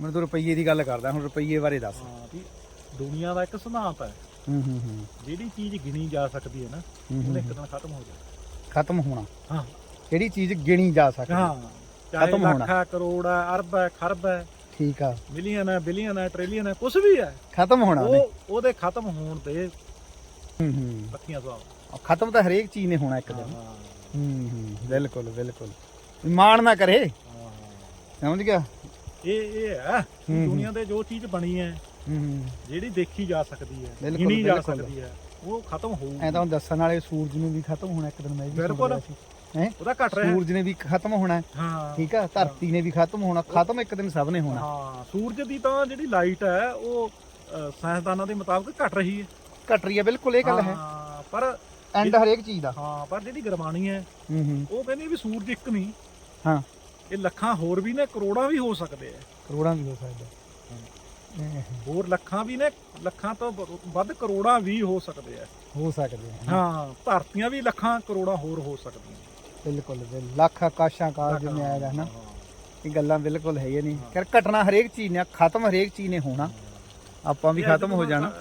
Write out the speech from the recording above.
ਮੈਂ ਤੂੰ ਰੁਪਈਏ ਦੀ ਗੱਲ ਕਰਦਾ ਹੁਣ ਰੁਪਈਏ ਬਾਰੇ ਦੱਸ। ਹਾਂ ਵੀ ਦੁਨੀਆ ਦਾ ਇੱਕ ਸਿਧਾਂਤ ਹੈ। ਹੂੰ ਹੂੰ ਹੂੰ। ਜਿਹੜੀ ਚੀਜ਼ ਗਿਣੀ ਜਾ ਸਕਦੀ ਹੈ ਨਾ ਉਹਨੇ ਇੱਕ ਦਿਨ ਖਤਮ ਹੋ ਜਾਣਾ। ਖਤਮ ਹੋਣਾ। ਹਾਂ। ਕਿਹੜੀ ਚੀਜ਼ ਗਿਣੀ ਜਾ ਸਕਦੀ ਹਾਂ ਖਤਮ ਹੋਣਾ। ਲੱਖ ਕਰੋੜ ਹੈ ਅਰਬ ਹੈ ਖਰਬ ਹੈ ਠੀਕ ਆ। ਮਿਲੀਅਨ ਹੈ ਬਿਲੀਅਨ ਹੈ ਟ੍ਰਿਲੀਅਨ ਹੈ ਕੁਝ ਵੀ ਹੈ ਖਤਮ ਹੋਣਾ ਉਹ ਉਹਦੇ ਖਤਮ ਹੋਣ ਤੇ ਹੂੰ ਹੂੰ। ਪੱਕੀਆਂ ਸੁਆਬ ਖਤਮ ਤਾਂ ਹਰੇਕ ਚੀਜ਼ ਨੇ ਹੋਣਾ ਇੱਕ ਦਿਨ। ਹਾਂ। ਹੂੰ ਬਿਲਕੁਲ ਬਿਲਕੁਲ। ਮਾਣ ਨਾ ਕਰੇ। ਸਮਝ ਗਿਆ? ਇਹ ਇਹ ਹੈ ਕਿ ਹੂੰ, ਹੂੰ। ਦੁਨੀਆ ਤੇ ਜੋ ਚੀਜ਼ ਬਣੀ ਹੈ ਹੂੰ ਹੂੰ। ਜਿਹੜੀ ਦੇਖੀ ਜਾ ਸਕਦੀ ਹੈ ਬਿਲਕੁਲ, ਗਿਣੀ ਜਾ ਬਿਲਕੁਲ। ਸਕਦੀ ਹੈ ਉਹ ਖਤਮ ਹੋਊਗੀ। ਐ ਤਾਂ ਹੁਣ ਦੱਸਣ ਵਾਲੇ ਸੂਰਜ ਨੂੰ ਵੀ ਖਤਮ ਹੋਣਾ ਇੱਕ ਦਿਨ ਮੈਂ ਵੀ ਬਿਲਕੁਲ। ਹੈ? ਉਹਦਾ ਘਟ ਰਿਹਾ। ਹੈ। ਸੂਰਜ ਨੇ ਵੀ ਖਤਮ ਹੋਣਾ। ਹਾਂ। ਠੀਕ ਆ ਧਰਤੀ ਨੇ ਵੀ ਖਤਮ ਹੋਣਾ ਖਤਮ ਇੱਕ ਦਿਨ ਸਭ ਨੇ ਹੋਣਾ। ਹਾਂ ਸੂਰਜ ਦੀ ਤਾਂ ਜਿਹੜੀ ਲਾਈਟ ਹੈ ਉਹ ਅ, ਸਾਇੰਸਦਾਨਾਂ ਦੇ ਮੁਤਾਬਕ ਘਟ ਰਹੀ ਹੈ। ਘਟ ਰਹੀ ਹੈ ਬਿਲਕੁਲ ਇਹ ਗੱਲ ਹੈ। ਹਾਂ, ਪਰ ਐਂਡ ਹਰੇਕ ਚੀਜ਼ ਦਾ। ਹਾਂ ਪਰ ਜਿਹੜੀ ਗਰਮਾਣੀ ਹੈ ਹੂੰ ਹੂੰ। ਉਹ ਕਹਿੰਦੀ ਵੀ ਸੂਰਜ ਇੱਕ ਨਹੀਂ। ਹਾਂ। ਇਹ ਲੱਖਾਂ ਹੋਰ ਵੀ ਨੇ ਕਰੋੜਾਂ ਵੀ ਹੋ ਸਕਦੇ ਆ। ਕਰੋੜਾਂ ਵੀ ਹੋ ਸਕਦਾ ਹੋਰ ਲੱਖਾਂ ਵੀ ਨੇ ਲੱਖਾਂ ਤੋਂ ਵੱਧ ਕਰੋੜਾਂ ਵੀ ਹੋ ਸਕਦੇ ਆ। ਹੋ ਸਕਦੇ ਆ ਹਾਂ। ਧਰਤੀਆਂ ਵੀ ਲੱਖਾਂ ਕਰੋੜਾਂ ਹੋਰ ਹੋ ਸਕਦੀਆਂ ਬਿਲਕੁਲ ਬਿਲ- ਲੱਖ ਆਕਾਸ਼ਾਂ ਕਾਲ ਜਿਵੇਂ ਹਨਾ ਹਾਂ। ਇਹ ਗੱਲਾਂ ਬਿਲਕੁਲ ਹੈ। ਨਹੀਂ ਕਰ ਘਟਨਾ ਹਰੇਕ ਚੀਜ਼ ਨੇ ਖਤਮ ਹਰੇਕ ਚੀਜ਼ ਨੇ ਹੋਣਾ। ਆਪਾਂ ਵੀ ਖਤਮ ਹੋ ਜਾਣਾ।